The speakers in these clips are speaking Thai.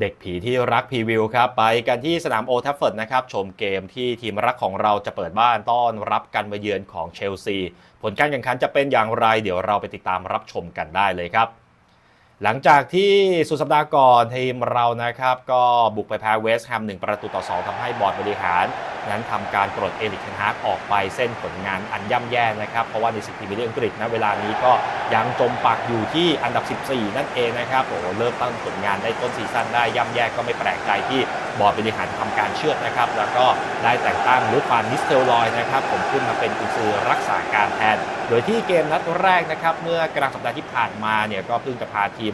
เด็กผีที่รักพรีวิวครับไปกันที่สนามโอทัฟเฟิร์ดนะครับชมเกมที่ทีมรักของเราจะเปิดบ้านต้อนรับการมาเยือนของเชลซี ผลการแข่งขันจะเป็นอย่างไร เดี๋ยวเราไปติดตามรับชมกันได้เลยครับ หลังจากที่สุดสัปดาห์ก่อนทีมเรานะครับ ก็บุกไปแพ้เวสต์แฮม1 ประตูต่อ 2ทำให้บอร์ดบริหาร นั้นทำการปลดเอลิกเทนฮากออกไปเส้นผลงานอันย่ำแย่นะครับ เพราะว่าในสิกพรีเมียร์ลีกอังกฤษณเวลานี้ก็ยังจมปักอยู่ที่อันดับ 14 นั่นเองนะครับโอ้โหเริ่มตั้งผลงานได้ต้นซีซั่นได้ย่ำแย่ก็ไม่แปลกใจที่บอร์ดบริหารทำการเชื่อดนะครับ แล้วก็ได้แต่งตั้งลูฟานนิสเทลลอยนะครับผมขึ้นมาเป็นกุญซือรักษาการแทน โดยที่เกมนัดแรกนะครับเมื่อกลางสัปดาห์ที่ผ่านมาเนี่ยก็เพิ่งจะพาทีม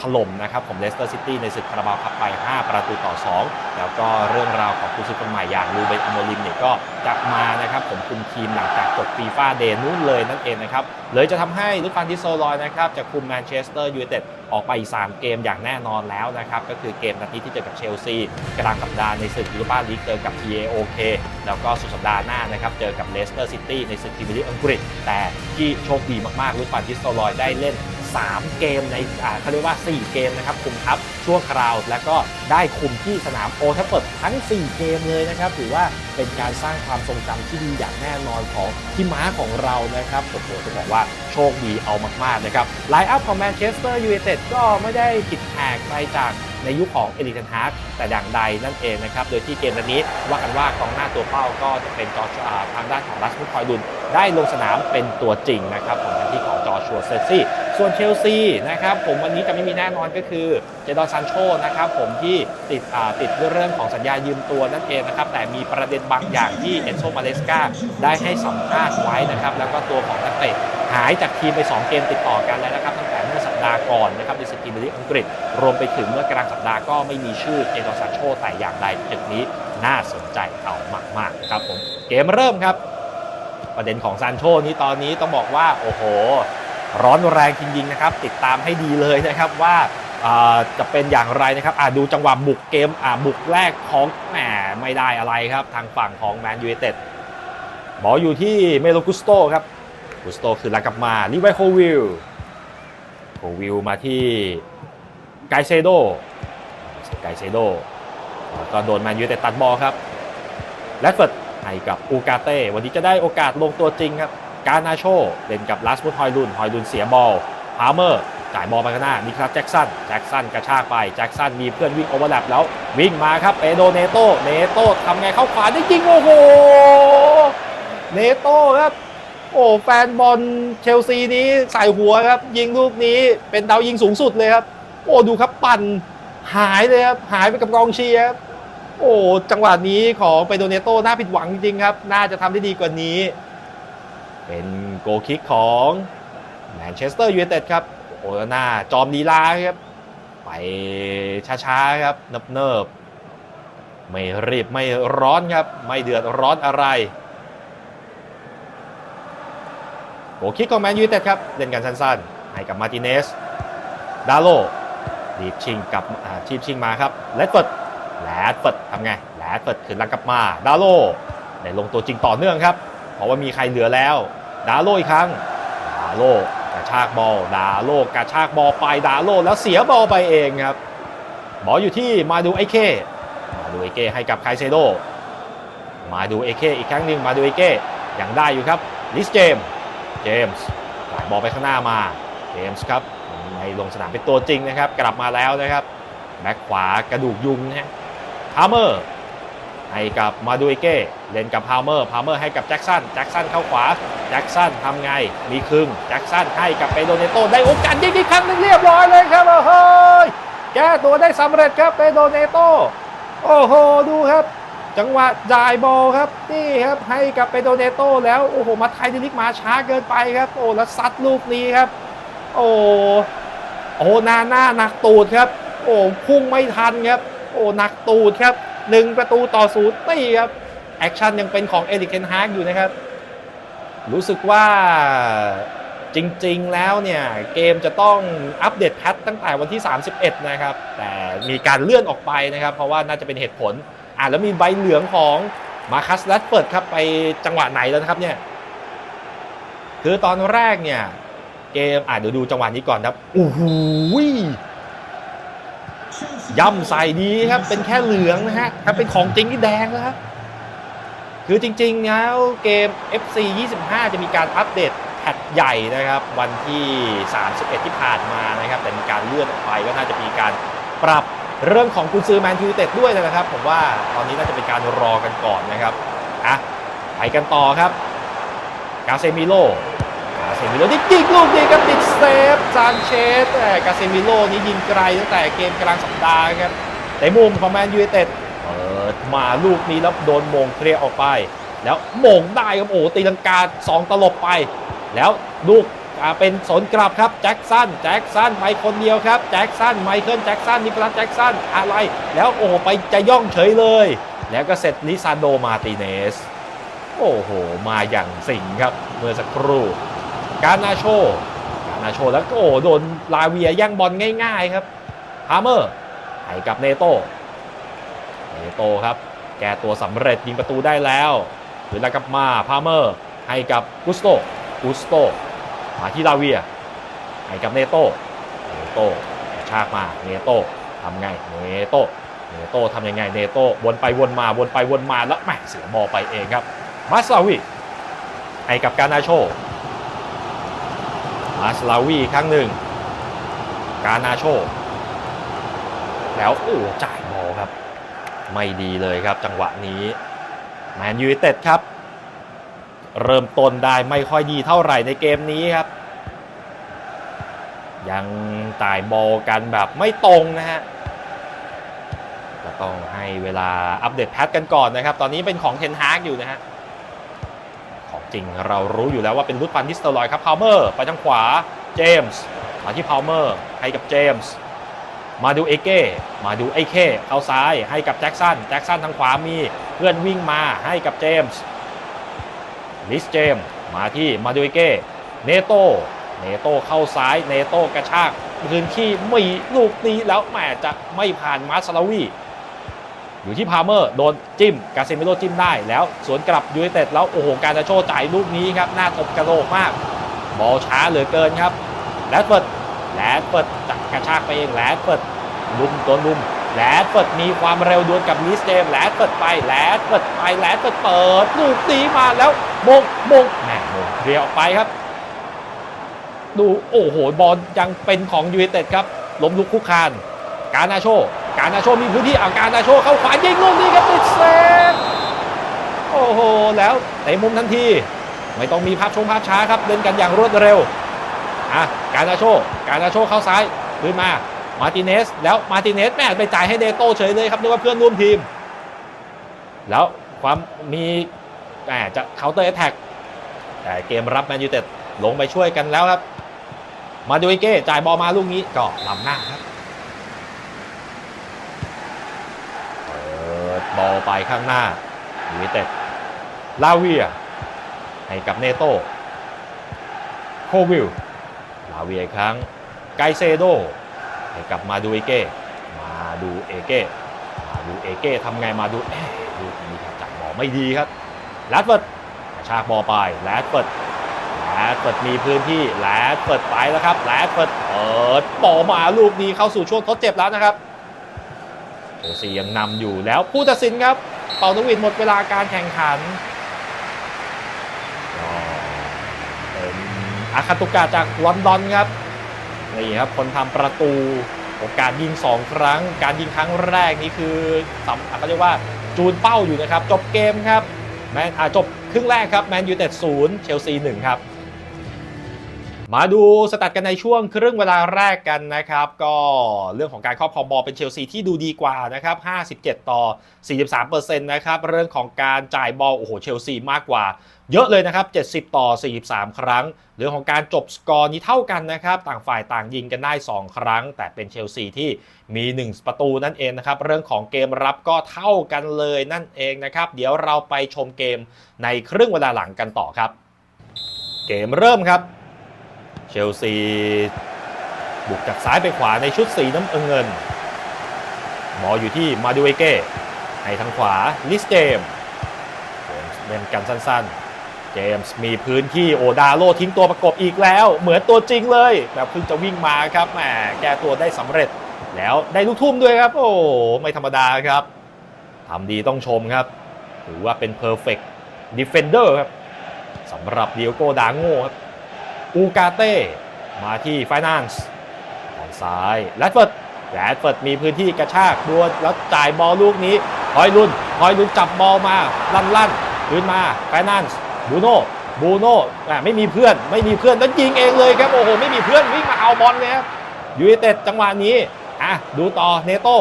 ถล่มนะครับของเลสเตอร์ซิตี้ในศึกคาราบาวคัพไป 5 ประตูต่อ 2 แล้วก็เรื่องราวของกุนซือคนใหม่อย่างลูเบนอโมลิมเนี่ยก็กลับมานะครับผมคุมทีมหลังจากจบฟีฟ่าเดย์นู้นเลยนั่นเองนะครับเลยจะทำให้ลูกฟันทิโซลอยนะครับจะคุมแมนเชสเตอร์ยูไนเต็ดออกไป 3 เกมอย่างแน่นอนแล้วนะครับก็คือเกมนัดที่เจอกับเชลซีกลางสัปดาห์ในศึกยูโรปาลีกเจอกับ TAOK แล้วก็สุดสัปดาห์หน้านะครับเจอกับเลสเตอร์ซิตี้ในศึกพรีเมียร์ลีกอังกฤษแต่ที่โชคดีมากๆลูกฟันทิโซลอยได้เล่น 3 เกมในอ่าเขาเรียกว่า 4 เกมนะครับคุมทัพชั่วคราว แล้วก็ได้คุมที่สนามโอทัฟเปิดทั้ง 4 เกมเลยนะครับถือว่าเป็นการสร้างความทรงจำที่ดีอย่างแน่นอนของที่ม้าของเรานะครับโอ้โหจะบอกว่าโชคดีเอามากๆนะครับไลน์อัพของแมนเชสเตอร์ยูไนเต็ดก็ไม่ได้ผิดแผกไปจาก ในยุคของเอริกเทนฮาร์กแต่อย่างใดนั่นเองนะครับ โดยที่เกมนัดนี้ว่ากันว่ากองหน้าตัวเป้าก็จะเป็นจอร์ทางด้านของรัสมุดคอยดุลได้ลงสนามเป็นตัวจริงนะครับของทางที่ของจอร์ชัวเซซี่ ส่วนเชลซีนะครับผมวันนี้จะไม่มีแน่นอนก็คือเจดอนซานโชนะครับผมที่ติดติดเรื่องของสัญญายืมตัวนั่นเองนะครับแต่มีประเด็นบางอย่างที่เอนโซมาเลสกาได้ให้สัมภาษณ์ไว้นะครับแล้วก็ตัวของนักเตะหายจากทีมไป 2 เกมติดต่อกันแล้วนะครับ ดาห์ก่อนนะครับในสกีมลีอังกฤษ รวมไปถึงเมื่อกลางสัปดาห์ก็ไม่มีชื่อเจดอซานโชแต่อย่างใดจุดนี้น่าสนใจเอามากๆครับผมเกมเริ่มครับ ประเด็นของซานโชนี้ตอนนี้ต้องบอกว่าโอ้โห ร้อนแรงจริงๆนะครับ ติดตามให้ดีเลยนะครับว่าจะเป็นอย่างไรนะครับดูจังหวะบุกเกมบุกแรกของแหมไม่ได้อะไรครับ ทางฝั่งของแมนยูไนเต็ดบอลอยู่ที่เมโลกุสโตครับกุสโตคือลักกลับมาลิไวโควิล โควิลมาที่ไกเซโดไกเซโดแล้วก็โดนแมนยูไนเต็ดตัดบอลครับแรดเฟิร์ดให้กับอูกาเต้ วันนี้จะได้โอกาสลงตัวจริงครับ การนาโชเล่นกับลาสมุทฮอยลุนฮอยลุนเสียบอลพาเมอร์จ่ายบอลไปข้างหน้านิคลัสแจ็กสันแจ็กสันกระชากไปแจ็กสันมีเพื่อนวิ่งโอเวอร์แลปแล้ววิ่งมาครับเปโดเนโตเนโตทำไงเข้าขวาได้จริงโอ้โหเนโตครับ โอ้แฟนบอลเชลซีนี้ใส่หัวครับ ยิงลูกนี้เป็นดาวยิงสูงสุดเลยครับ โอ้ดูครับปั่นหายเลยครับหายไปกับกองเชียร์ครับโอ้จังหวะนี้ของเปโดเนโตน่าผิดหวังจริงๆครับ น่าจะทำได้ดีกว่านี้ เป็นโกลคิกของแมนเชสเตอร์ยูไนเต็ดครับโอนาน่าจอมลีลาครับ ไปช้าๆครับเนิบๆไม่รีบไม่ร้อนครับ ไม่เดือดร้อนอะไร โกลคิกของแมนยูเต็ดครับเล่นกันสั้นๆ ให้กับมาติเนส ดาโลรีบชิงกับชีพชิงมาครับแลดเฟิร์ดแลดเฟิร์ดทำไงแลดเฟิร์ดขึ้นหลังกลับมา ดาโลได้ลงตัวจริงต่อเนื่องครับ เพราะว่ามีใครเหลือแล้ว ดาโลอีกครั้ง ดาโลกระชากบอล ดาโลกระชากบอลไป ดาโลแล้วเสียบอลไปเองครับ บอลอยู่ที่มาดูไอเค มาดูไอเคให้กับไคเซโด มาดูเอเคอีกครั้งหนึ่งมาดูเอเคยังได้อยู่ครับ ลิสเจม เจมส์จ่ายบอลไปข้างหน้ามา เจมส์ครับในลงสนามเป็นตัวจริงนะครับ กลับมาแล้วนะครับแบ็คขวากระดูกยุงนะฮะพาเมอร์ให้กับมาดูเอเก้เล่นกับพาวเมอร์พาวเมอร์ให้กับแจ็คสันแจ็คสันเข้าขวาแจ็คสันทำไง มีครึ่งแจ็คสันให้กับเปโดเนโตได้โอกาสยิงอีกครั้งนึงเรียบร้อยเลยครับโอ้โหแก้ตัวได้สำเร็จครับเปโดเนโตโอ้โหดูครับ จังหวะจ่ายบอลครับนี่ครับให้กับเปโดเนโตแล้วโอ้โหมาไทยดิลิกมาช้าเกินไปครับ โอ้แล้วซัดลูกนี้ครับ โอ้โอ้หน้าหน้าหนักตูดครับ โอ้พุ่งไม่ทันครับ โอ้หนักตูดครับหนึ่งประตูต่อศูนย์ตีครับแอคชั่นยังเป็นของเอริกเทนฮากอยู่นะครับ รู้สึกว่าจริงๆแล้วเนี่ยเกมจะต้องอัปเดตแพทตั้งแต่วันที่ 31 นะครับ แต่มีการเลื่อนออกไปนะครับ เพราะว่าน่าจะเป็นเหตุผล อ่าแล้วมีใบเหลืองของมาคัสแรดเปิดครับไปจังหวะไหนแล้วนะครับเนี่ยคือตอนแรกเนี่ยเกมอ่าเดี๋ยวดูจังหวะนี้ก่อนครับโอ้โหย่ำใส่ดีครับเป็นแค่เหลืองนะฮะถ้าเป็นของจริงนี่แดงแล้วครับคือจริงๆแล้วเกม FC 25 จะมีการอัปเดตแพทใหญ่นะครับ วันที่ 31 ที่ผ่านมานะครับ แต่มีการเลื่อนออกไปก็น่าจะมีการปรับ เรื่องของกุญซือแมนยูเต็ดด้วยนะครับ ผมว่าตอนนี้น่าจะเป็นการรอกันก่อนนะครับอะไปกันต่อครับ กาเซมิโลกาเซมิโลนี่ยิงลูกนี้ครับติดเซฟซานเชสแต่กาเซมิโลนี่ยิงไกลตั้งแต่เกมกลางสัปดาห์ครับแต่มุมของแมนยูเต็ดเปิดมาลูกนี้แล้วโดนมงเคลียร์ออกไป แล้วมงได้ครับโอ้ตีลังกาสองตลบไป แล้วลูก อ่าเป็นสนกลับครับแจ็คสันแจ็คสันไปคนเดียวครับแจ็คสันไมเคิลแจ็คสันนิโคลัสแจ็คสันอะไร แล้วโอ้โหไปจะย่องเฉยเลย แล้วก็เสร็จลิซานโดมาติเนสโอ้โห มาอย่างสิงครับ เมื่อสักครู่การนาโชการนาโชแล้วก็โอ้โดนลาเวียย่งบอลง่ายๆครับฮาร์เมอร์ให้กับเนโตเนโตครับ แก้ตัวสำเร็จยิงประตูได้แล้วหรือแล้วกลับมาพาเมอร์ให้กับกุสโตกุสโต มาที่ลาเวียให้กับเนโต้เนโตกระชากมาเนโต้ทำไงเนโต้เนโต้ทำยังไงเนโต้วนไปวนมาวนไปวนมาแล้วแหม่เสียบอลไปเองครับมาสลาวีให้กับกานาโชมาสลาวีครั้งหนึ่งกานาโชแล้วโอ้จ่ายบอลครับ ไม่ดีเลยครับจังหวะนี้แมนยูไนเต็ดครับ เริ่มต้นได้ไม่ค่อยดีเท่าไหร่ในเกมนี้ครับ ยังจ่ายบอลกันแบบไม่ตรงนะฮะก็ต้องให้เวลาอัปเดตแพทกันก่อนนะครับ ตอนนี้เป็นของเทนฮากอยู่นะฮะของจริงเรารู้อยู่แล้วว่าเป็นรุดพันนิสเตอร์ลอยครับพาวเมอร์ไปทางขวาเจมส์มาที่พาวเมอร์ให้กับเจมส์มาดูเอเก้มาดูไอเคเข้าซ้ายให้กับแจ็คสันแจ็คสันทางขวามีเพื่อนวิ่งมาให้กับเจมส์ ลิสเจม มาที่มาดูเอเก้ เนโต เนโตเข้าซ้าย เนโตกระชากพื้นที่มีลูกนี้แล้วแหมจะไม่ผ่านมาสลาวีอยู่ที่พาเมอร์โดนจิ้ม กาเซมิโลจิ้มได้แล้ว สวนกลับยูไนเต็ดแล้ว โอ้โห การจะโชจ่ายลูกนี้ครับ หน้าตบกระโหลกมาก บอลช้าเหลือเกินครับ แลดเฟิร์ดแลดเฟิร์ดจักกระชากไปเองแลดเฟิร์ดลุมตัวลุม แลดเฟิดมีความเร็วดวลกับลิสเจมแลดเฟิดไปแลดเฟิดไปแลดเฟิดเปิดลูกนี้มาแล้วมงมงแหมมงเคลียร์ออกไปครับ ดูโอ้โหบอลยังเป็นของยูไนเต็ดครับล้มลุกคุกคาน การนาโช การนาโชมีพื้นที่เอาการนาโชเข้าขวายิงลูกนี้ครับติดเซฟโอ้โหแล้วเตะมุมทันที ไม่ต้องมีภาพชงภาพช้าครับเล่นกันอย่างรวดเร็วอะการนาโช การนาโชเข้าซ้ายขึ้นมา มาติเนสแล้วมาติเนสแม่ไปจ่ายให้เดโต้เฉยเลยครับนึกว่าเพื่อนร่วมทีม แล้วความมีแหมจะเคาน์เตอร์แอตแทกแต่เกมรับแมนยูเต็ดลงไปช่วยกันแล้วครับ มาดูอเก้จ่ายบอลมาลูกนี้ก็ล้ำหน้าครับเปิดบอลไปข้างหน้ายูเต็ดลาเวียให้กับเนโตโควิลลาเวียอีกครั้งไกเซโด ให้กับมาดูเอเก้มาดูเอเก้มาดูเอเก้ทำไงมาดูเอ๊ะลูกนี้ครับจับบอลไม่ดีครับแรดเฟิร์ดกระชากบอลไปแรดเฟิร์ดแรดเฟิร์ดมีพื้นที่แรดเฟิร์ดไปแล้วครับแรดเฟิร์ดเปิดบอลมาลูกนี้เข้าสู่ช่วงทดเจ็บแล้วนะครับเชลซียังนำอยู่แล้วผู้ตัดสินครับ เป่านกหวิดหมดเวลาการแข่งขันอาคาตุกะจากลอนดอนครับ นี่ครับคนทำประตูโอกาสยิง 2 ครั้ง การยิงครั้งแรกนี่คือสำเขาเรียกว่าจูนเป้าอยู่นะครับ จบเกมครับแมนจบครึ่งแรกครับแมนยูเต็ดศูนย์เชลซีหนึ่งครับ มาดูสแตทกันในช่วงครึ่งเวลาแรกกันนะครับ ก็เรื่องของการครอบครองบอลเป็นเชลซีที่ดูดีกว่านะครับ 57 ต่อ 43%นะครับ เรื่องของการจ่ายบอลโอ้โหเชลซีมากกว่า เยอะเลยนะครับ 70 ต่อ 43 ครั้ง เรื่องของการจบสกอร์นี้เท่ากันนะครับ ต่างฝ่ายต่างยิงกันได้ 2 ครั้ง แต่เป็นเชลซีที่มี 1 ประตูนั่นเองนะครับ เรื่องของเกมรับก็เท่ากันเลยนั่นเองนะครับ เดี๋ยวเราไปชมเกมในครึ่งเวลาหลังกันต่อครับ เกมเริ่มครับ เชลซีบุกจากซ้ายไปขวาในชุดสีน้ำเงินบอลอยู่ที่มาดูเอเก้ให้ทางขวาลิสเจมเจมส์เล่นกันสั้นๆ เจมส์มีพื้นที่โอดาโลทิ้งตัวประกบอีกแล้ว เหมือนตัวจริงเลย แบบเพิ่งจะวิ่งมาครับแหมแก้ตัวได้สำเร็จ แล้วได้ลูกทุ่มด้วยครับ โอ้ไม่ธรรมดาครับทำดีต้องชมครับ ถือว่าเป็น perfect defender ครับสำหรับเดียโกดาโง่ครับอูกาเต้มาที่ Finance ด้านซ้ายแรดเฟิร์ดแรดเฟิร์ดมีพื้นที่กระชากดวลแล้วจ่ายบอลลูกนี้คอยลุนคอยลุนจับบอลมาลั่นลั่นคืนมา Finance บูโน่บูโน่อะไม่มีเพื่อนไม่มีเพื่อนแล้วยิงเองเลยครับโอ้โหไม่มีเพื่อนวิ่งมาเอาบอลเลยครับยูไนเต็ดจังหวะนี้อะดูต่อเนโต้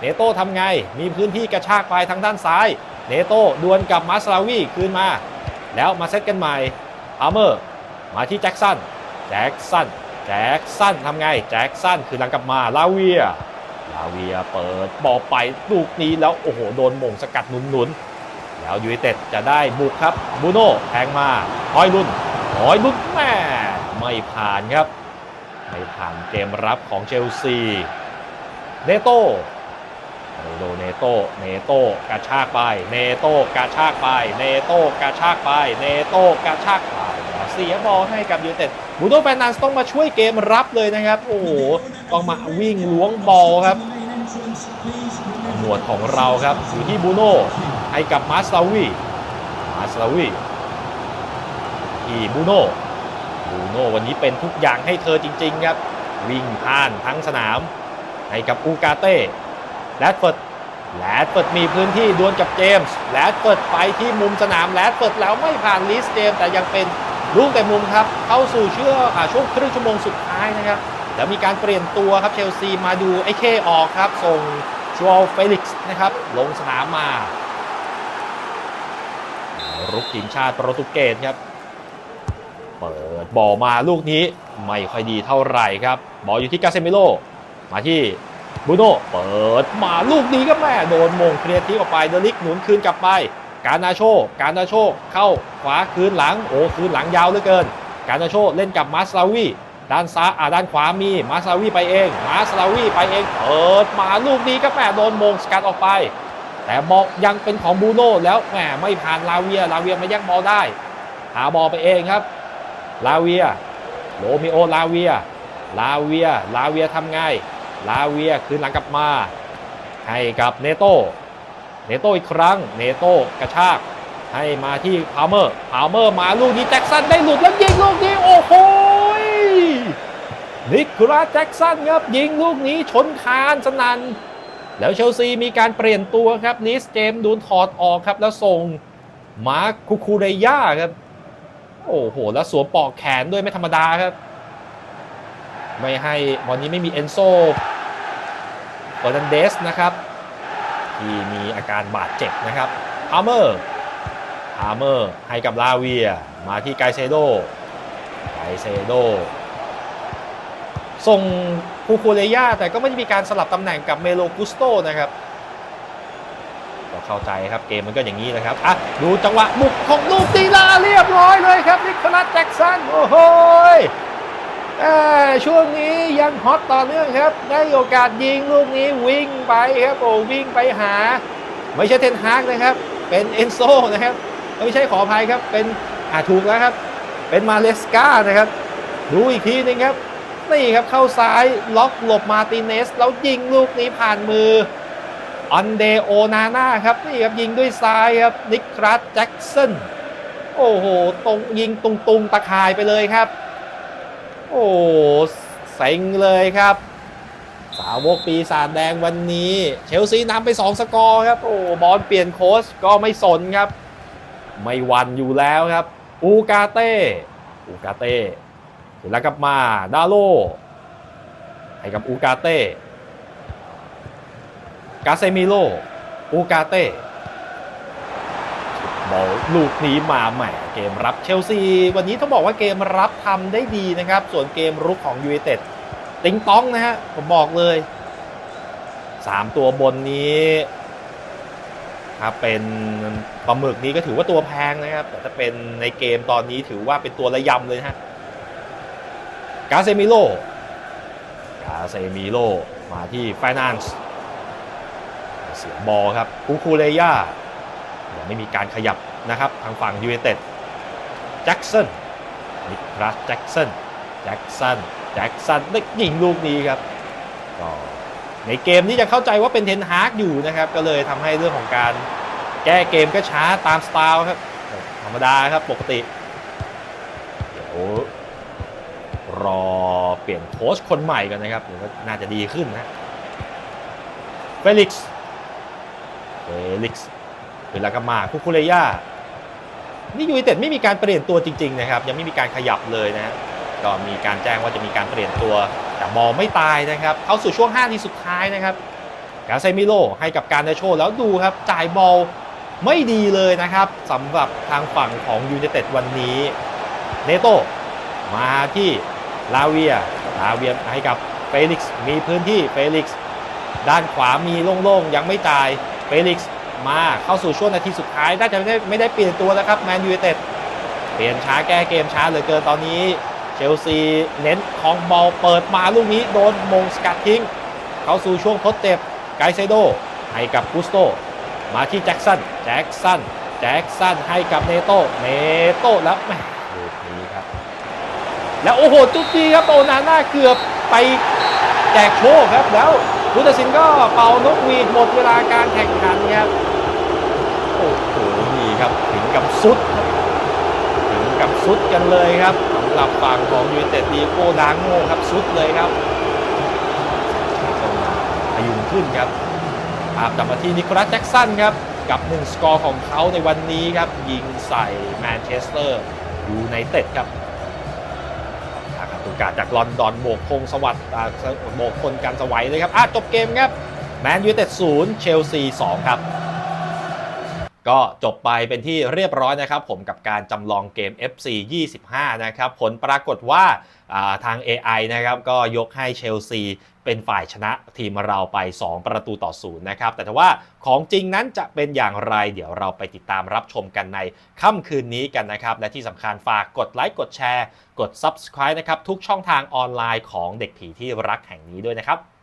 เนโต้ทำไงมีพื้นที่กระชากไปทางด้านซ้ายเนโต้ดวลกับมาสลาวีคืนมา แล้วมาเซตกันใหม่พาเมอร์มาที่แจ็คสันแจ็คสันแจ็คสันทำไงแจ็คสันคือหลังกลับมาลาเวียลาเวียเปิดบอลไปลูกนี้แล้วโอ้โหโดนมงสกัดหนุนๆ แล้วยูไนเต็ดจะได้บุกครับบูโน่แทงมาฮอยลุนฮอยลุนแม่ไม่ผ่านครับ ไม่ผ่านเกมรับของเชลซีเนโต้โดเนโต้เนโต้กระชากไป เนโต้กระชากไป เนโต้กระชากไป เนโต้กระชากไป เสียบอลให้กับยูไนเต็ดบูโน่แฟร์นันส์ต้องมาช่วยเกมรับเลยนะครับ โอ้โห ต้องมาวิ่งล้วงบอลครับหมวดของเราครับอยู่ที่บูโน่ ให้กับมาสลาวีมาสลาวีที่บูโน่บูโน่วันนี้เป็นทุกอย่างให้เธอจริง ๆ ครับ วิ่งผ่านทั้งสนาม ให้กับอูกาเต้แรดเฟิร์ดแรดเฟิร์ดมีพื้นที่ดวลกับเจมส์แรดเฟิร์ดไปที่มุมสนามแรดเฟิร์ดแล้วไม่ผ่านลิสเจมส์แต่ยังเป็นลูกแต่มุมครับ เข้าสู่เชื่ออ่าช่วงครึ่งชั่วโมงสุดท้ายนะครับ แล้วมีการเปลี่ยนตัวครับเชลซีมาดูไอ้เคออกครับส่งชัวเฟลิกซ์นะครับลงสนามมา รุกทีมชาติโปรตุเกสครับ เปิดบอลมาลูกนี้ไม่ค่อยดีเท่าไหร่ครับ บอลอยู่ที่กาเซมิโล มาที่บูโน่เปิดมาลูกนี้ก็แม่โดนมงเคลียร์ทิ้งออกไปเดลิกหนุนคืนกลับไป การนาโช การนาโชเข้าขวาคืนหลังโอ้คืนหลังยาวเหลือเกิน การนาโชเล่นกับมาสลาวีด้านซ้ายอ่าด้านขวามีมาสลาวีไปเอง มาสลาวีไปเองเปิดมาลูกนี้ก็แม่โดนมงสกัดออกไป แต่บอลยังเป็นของบูโน่แล้วแหมไม่ผ่านลาเวีย ลาเวียมาแย่งบอลได้ หาบอลไปเองครับ ลาเวียโรมิโอลาเวีย ลาเวีย ลาเวียทำไง ลาเวียคืนหลังกลับมา ให้กับเนโต้ เนโต้อีกครั้ง เนโต้กระชากให้มาที่พาวเมอร์ พาวเมอร์มาลูกนี้แจ็คสันได้หลุดแล้วยิงลูกนี้โอ้โหยนิโคลัสแจ็คสันครับยิงลูกนี้ชนคานสนั่น แล้วเชลซีมีการเปลี่ยนตัวครับนิสเจมส์โดนถอดออกครับ แล้วส่งมาร์คคูคูเรย่าครับ โอ้โห แล้วสวมปลอกแขนด้วยไม่ธรรมดาครับ ไม่ให้วันนี้ไม่มีเอนโซเฟอร์นันเดสนะครับ ที่มีอาการบาดเจ็บนะครับฮาร์เมอร์ฮาร์เมอร์ให้กับลาเวีย มาที่ไกเซโดไกเซโด ส่งคูคูเลย่าแต่ก็ไม่ได้มีการสลับตำแหน่งกับเมโลกุสโตนะครับก็เข้าใจครับเกมมันก็อย่างนี้นะครับอะดูจังหวะบุกของลูกตีลาเรียบร้อยเลยครับนิโคลัสแจ็กสันโอ้โหยเอ้ยช่วงนี้ยังฮอตต่อเนื่องครับ ได้โอกาสยิงลูกนี้วิ่งไปครับโอ้วิ่งไปหา ไม่ใช่เทนฮากนะครับ เป็นเอนโซนะครับไม่ใช่ขออภัยครับเป็นอ่าถูกแล้วครับ เป็นมาเลสกานะครับ ดูอีกทีหนึงครับ นี่ครับเข้าซ้ายล็อกหลบมาติเนส แล้วยิงลูกนี้ผ่านมืออันเดโอนาน่าครับนี่ครับยิงด้วยซ้ายครับนิครัสแจ็กสันโอ้โหตรงยิงตุงตุงๆตะข่ายไปเลยครับ โอ้เซ็งเลยครับ สาวกปีศาจแดงวันนี้ เชลซีนำไป 2 สกอร์ครับ โอ้บอลเปลี่ยนโค้ชก็ไม่สนครับ ไม่วันอยู่แล้วครับ อูกาเต้อูกาเต้ เสร็จแล้วกลับมาดาโลให้กับอูกาเต้กาเซมิโลอูกาเต้บอลลูกนี้มาแหม่เกมรับเชลซี วันนี้ต้องบอกว่าเกมรับทำได้ดีนะครับ ส่วนเกมรุกของยูไนเต็ดติงต้องนะฮะ ผมบอกเลย 3 ตัวบนนี้ถ้าเป็นปลาหมึกนี้ก็ถือว่าตัวแพงนะครับ แต่ถ้าเป็นในเกมตอนนี้ถือว่าเป็นตัวระยำเลยนะฮะ กาเซมิโลกาเซมิโลมาที่ Finance เสียบอลครับคูคูเลย่ายังไม่มีการขยับนะครับ ทางฝั่งยูไนเต็ดแจ็กสันนิคลัสแจ็กสันแจ็กสันแจ็กสันได้ยิงลูกนี้ครับก็ในเกมนี้จะเข้าใจว่าเป็นเทนฮาร์กอยู่นะครับ ก็เลยทำให้เรื่องของการแก้เกมก็ช้าตามสไตล์ครับ ธรรมดาครับปกติ เดี๋ยว รอเปลี่ยนโค้ชคนใหม่กันนะครับเดี๋ยวก็น่าจะดีขึ้นนะเฟลิกซ์เฟลิกซ์เวลาก็มาคุคุเรย่านี่ยูไนเต็ดไม่มีการเปลี่ยนตัวจริง ๆ นะครับ ยังไม่มีการขยับเลยนะก็มีการแจ้งว่าจะมีการเปลี่ยนตัว แต่บอลไม่ตายนะครับ เข้าสู่ช่วง 5 ทีสุดท้ายนะครับกาเซมิโลให้กับการเดโชแล้วดูครับจ่ายบอลไม่ดีเลยนะครับสำหรับทางฝั่งของยูไนเต็ดวันนี้เนโตมาที่ ลาเวียลาเวียให้กับเฟลิกซ์มีพื้นที่เฟลิกซ์ด้านขวามีโล่งๆ ยังไม่จ่ายเฟลิกซ์มาเข้าสู่ช่วงนาทีสุดท้าย น่าจะไม่ได้ไม่ได้เปลี่ยนตัวแล้วครับแมนยูไนเต็ดเปลี่ยนช้าแก้เกมช้าเหลือเกินตอนนี้ เชลซีเน้นคลองบอลเปิดมาลูกนี้โดนมงสกัดทิ้ง เข้าสู่ช่วงทดเจ็บไกเซโดให้กับกุสโต มาที่แจ็คสันแจ็คสันแจ็คสันให้กับเนโตเนโตแล้วแหม แล้วโอ้โหจุดดีครับโอนาน่าเกือบไปแจกโชคครับ แล้วผู้ตัดสินก็เป่านกหวีดหมดเวลาการแข่งขันครับโอ้โหนี่ครับถึงกับสุดครับถึงกับสุดกันเลยครับสำหรับฝั่งของยูไนเต็ดดีโก้ดังโง่ครับสุดเลยครับอาพยุงขึ้นครับภาพกลับมาที่นิโคลัสแจ็กสันครับกับหนึ่งสกอร์ของเขาในวันนี้ครับยิงใส่แมนเชสเตอร์ยูไนเต็ดครับาศจากลอนดอนโบกพงสวัสดิ์อ่าโบกคนกันสวัยเลยครับอะจบเกมครับแมนยูเต็ดศูนย์เชลซีสองครับ ก็จบไปเป็นที่เรียบร้อยนะครับ ผมกับการจำลองเกม FC 25 นะครับ ผลปรากฏว่าอ่าทาง AI นะครับก็ยกให้เชลซี เป็นฝ่ายชนะทีมเราไป 2 ประตูต่อศูนย์นะครับ แต่ถ้าว่าของจริงนั้นจะเป็นอย่างไร เดี๋ยวเราไปติดตามรับชมกันในค่ำคืนนี้กันนะครับ และที่สำคัญฝากกดไลค์ กดแชร์ กด Subscribe นะครับ ทุกช่องทางออนไลน์ของเด็กผีที่รักแห่งนี้ด้วยนะครับ